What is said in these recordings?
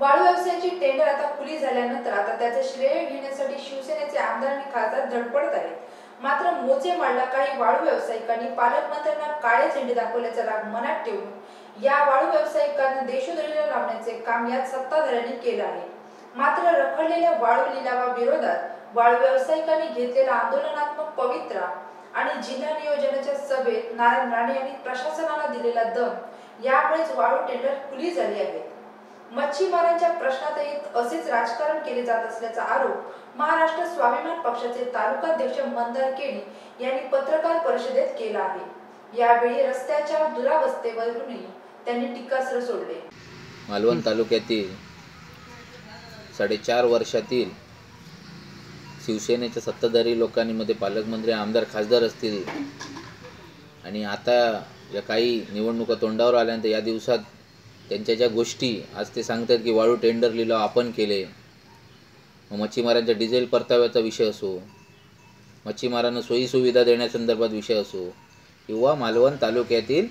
वाळू व्यवसायाची टेंडर आता खुली झाल्यानंतर आता त्याचे श्रेय घेण्यासाठी शिवसेनेचे आमदार आणि खासदार धडपडत आहेत. मात्र मोचे मांडला काही वाळू व्यावसायिकांनी पालकमंत्र्यांना काळे झेंडे दाखवल्याचा राग मनात ठेवून या वाळू व्यावसायिकांना देशोधडीला लावण्याचे काम यात सत्ताधाऱ्यांनी केलं आहे. मात्र रखडलेल्या वाळू लिलावाविरोधात वाळू व्यावसायिकांनी घेतलेला आंदोलनात्मक पवित्रा आणि जिल्हा नियोजनाच्या सभेत नारायण राणे यांनी प्रशासनाला दिलेला दम यामुळेच वाळू टेंडर खुली झाली आहेत. मच्छीमारांच्या प्रश्नातही असेच राजकारण केले जात असल्याचा आरोप महाराष्ट्र स्वाभिमान पक्षाचे तालुकाध्यक्ष मंदार केणी यांनी पत्रकार परिषदेत केला आहे. यावेळी रस्त्याच्या दुरावस्थेवरूनही त्यांनी टीकास्त्र सोडले. मालवण तालुक्यातील साडेचार वर्षातील शिवसेनेच्या सत्ताधारी लोकांमध्ये पालकमंत्री आमदार खासदार असतील. आणि आता या काही निवडणुका तोंडावर आल्यानंतर या दिवसात त्यांच्या ज्या गोष्टी आज ते सांगतात की वाळू टेंडर लिलाव आपण केले. मग मच्छीमारांच्या डिझेल परताव्याचा विषय असो मच्छीमारांना सोयीसुविधा देण्यासंदर्भात विषय असो किंवा मालवण तालुक्यातील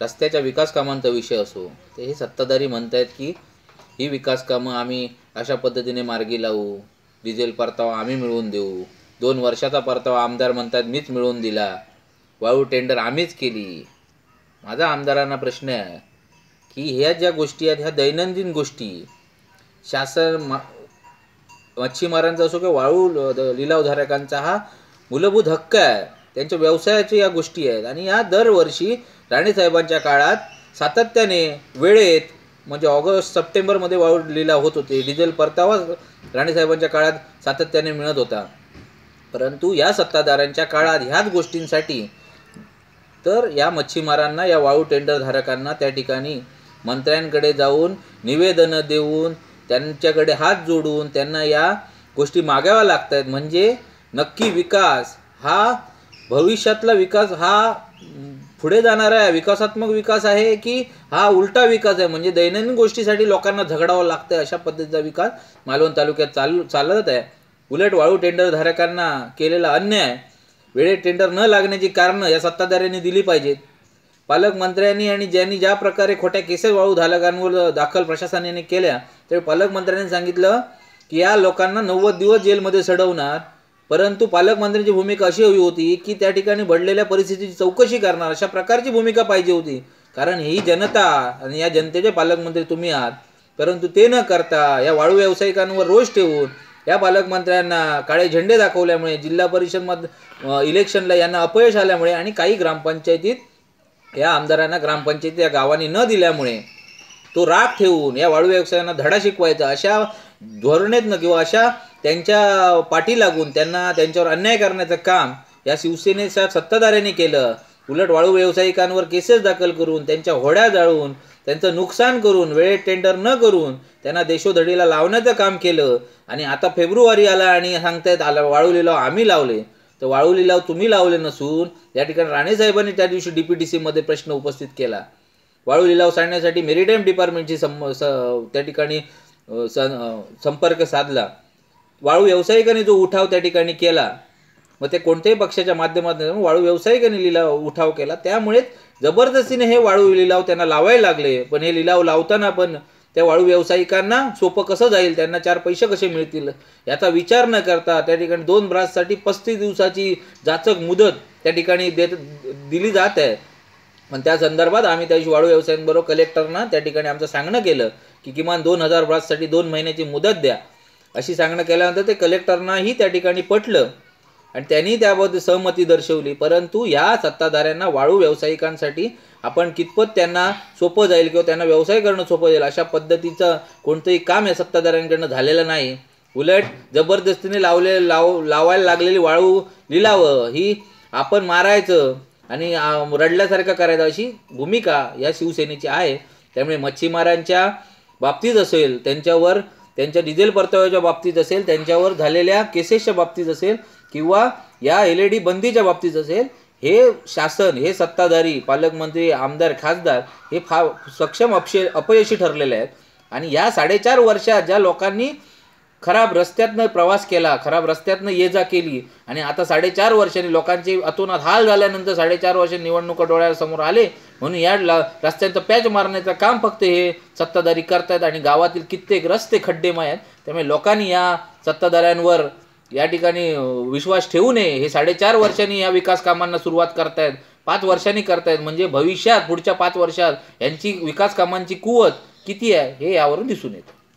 रस्त्याच्या विकास कामांचा विषय असो ते हे सत्ताधारी म्हणत आहेत की ही विकास कामं आम्ही अशा पद्धतीने मार्गी लावू डिझेल परतावा आम्ही मिळवून देऊ. दोन वर्षाचा परतावा आमदार म्हणतात मीच मिळवून दिला. वाळू टेंडर आम्हीच केली. माझा आमदारांना प्रश्न आहे की ह्या ज्या गोष्टी आहेत ह्या दैनंदिन गोष्टी शासन मा मच्छीमारांचा असो किंवा वाळू लिलावधारकांचा हा मूलभूत हक्क आहे. त्यांच्या व्यवसायाच्या या गोष्टी आहेत. आणि या दरवर्षी राणेसाहेबांच्या काळात सातत्याने वेळेत म्हणजे ऑगस्ट सप्टेंबरमध्ये वाळू लिलाव होत होते. डिझेल परतावा राणेसाहेबांच्या काळात सातत्याने मिळत होता. परंतु या सत्ताधाऱ्यांच्या काळात ह्याच गोष्टींसाठी तर या मच्छीमारांना या वाळू टेंडरधारकांना त्या ठिकाणी मंत्र्यांकडे जाऊन निवेदनं देऊन त्यांच्याकडे हात जोडून त्यांना या गोष्टी मागाव्या लागत आहेत म्हणजे नक्की विकास हा भविष्यातला विकास हा पुढे जाणारा विकासात्मक विकास आहे की हा उलटा विकास आहे? म्हणजे दैनंदिन गोष्टीसाठी लोकांना झगडावं लागतं अशा पद्धतीचा विकास मालवण तालुक्यात चालू चालत आहे. उलट वाळू टेंडरधारकांना केलेला अन्याय वेळेत टेंडर न लागण्याची कारणं या सत्ताधाऱ्यांनी दिली पाहिजेत. पालकमंत्र्यांनी आणि ज्यांनी ज्या प्रकारे खोट्या केसेस वाळू धारकांवर दाखल प्रशासनाने केल्या त्यावेळी पालकमंत्र्यांनी सांगितलं की या लोकांना नव्वद दिवस जेलमध्ये सडवणार परंतु पालकमंत्र्यांची भूमिका अशी हवी होती की त्या ठिकाणी घडलेल्या परिस्थितीची चौकशी करणार अशा प्रकारची भूमिका पाहिजे होती. कारण ही जनता आणि या जनतेचे पालकमंत्री तुम्ही आहात. परंतु ते न करता या वाळू व्यावसायिकांवर रोष ठेवून या पालकमंत्र्यांना काळे झेंडे दाखवल्यामुळे जिल्हा परिषद मध इलेक्शनला यांना अपयश आल्यामुळे आणि काही ग्रामपंचायतीत या आमदारांना ग्रामपंचायती या गावांनी न दिल्यामुळे तो राग ठेवून या वाळू व्यवसायांना धडा शिकवायचा अशा धोरणेतनं किंवा अशा त्यांच्या पाठी लागून त्यांना त्यांच्यावर अन्याय करण्याचं काम या शिवसेनेच्या सत्ताधाऱ्यांनी केलं. उलट वाळू व्यावसायिकांवर केसेस दाखल करून त्यांच्या होड्या जाळून त्यांचं नुकसान करून वेळेत टेंडर न करून त्यांना देशोधडीला लावण्याचं काम केलं. आणि आता फेब्रुवारी आला आणि सांगतायत आला वाळू लिलाव आम्ही लावले. तर वाळू लिलाव तुम्ही लावले नसून या ठिकाणी राणेसाहेबांनी त्या दिवशी डी पी टी सीमध्ये प्रश्न उपस्थित केला. वाळू लिलाव सांडण्यासाठी मेरीटाईम डिपार्टमेंटची सं त्या ठिकाणी स संपर्क साधला. वाळू व्यावसायिकाने जो उठाव त्या ठिकाणी केला मग ते कोणत्याही पक्षाच्या माध्यमातून वाळू व्यावसायिकाने लिलाव उठाव केला. त्यामुळेच जबरदस्तीने हे वाळू लिलाव त्यांना लावायला लागले. पण हे लिलाव लावताना पण त्या वाळू व्यावसायिकांना सोपं कसं जाईल? त्यांना चार पैसे कसे मिळतील? याचा विचार न करता त्या ठिकाणी दोन ब्राससाठी पस्तीस दिवसाची जाचक मुदत त्या ठिकाणी देत दिली जात आहे. पण त्या संदर्भात आम्ही त्या दिवशी वाळू व्यवसायांबरोबर कलेक्टरना त्या ठिकाणी आमचं सांगणं केलं की किमान दोन हजार ब्राससाठी दोन महिन्याची मुदत द्या. अशी सांगणं केल्यानंतर ते कलेक्टरनाही त्या ठिकाणी पटलं. आणि त्यांनी त्याबद्दल सहमती दर्शवली. परंतु या सत्ताधाऱ्यांना वाळू व्यावसायिकांसाठी आपण कितपत त्यांना सोपं जाईल किंवा त्यांना व्यवसाय करणं सोपं जाईल अशा पद्धतीचं कोणतंही काम या सत्ताधाऱ्यांकडनं झालेलं नाही. उलट जबरदस्तीने लावले लाव लावायला लागलेली वाळू लिलावं ही आपण मारायचं आणि रडल्यासारखं करायचं अशी भूमिका या शिवसेनेची आहे. त्यामुळे मच्छीमारांच्या बाबतीत असेल त्यांच्यावर त्यांच्या डिझेल परताव्याच्या बाबतीत असेल त्यांच्यावर झालेल्या केसेसच्या बाबतीत असेल किंवा या एल ई डी बंदीच्या बाबतीत असेल हे शासन हे सत्ताधारी पालकमंत्री आमदार खासदार हे फार सक्षम अपशे अपयशी ठरलेले आहेत. आणि या साडेचार वर्षात ज्या लोकांनी खराब रस्त्यातनं प्रवास केला खराब रस्त्यातनं ये जा केली आणि आता साडेचार वर्षांनी लोकांचे अतोनात हाल झाल्यानंतर साडेचार वर्ष निवडणुका डोळ्यासमोर आले म्हणून या रस्त्यांचं पॅच मारण्याचं काम फक्त हे सत्ताधारी करतायत आणि गावातील कित्येक रस्ते खड्डेमय आहेत. त्यामुळे लोकांनी या सत्ताधाऱ्यांवर या ठिकाणी विश्वास ठेवू नये. हे साडेचार वर्षांनी या विकास कामांना सुरुवात करतायत. पाच वर्षांनी करतायत. म्हणजे भविष्यात पुढच्या पाच वर्षात यांची विकास कामांची कुवत किती आहे हे यावरून दिसून येतं.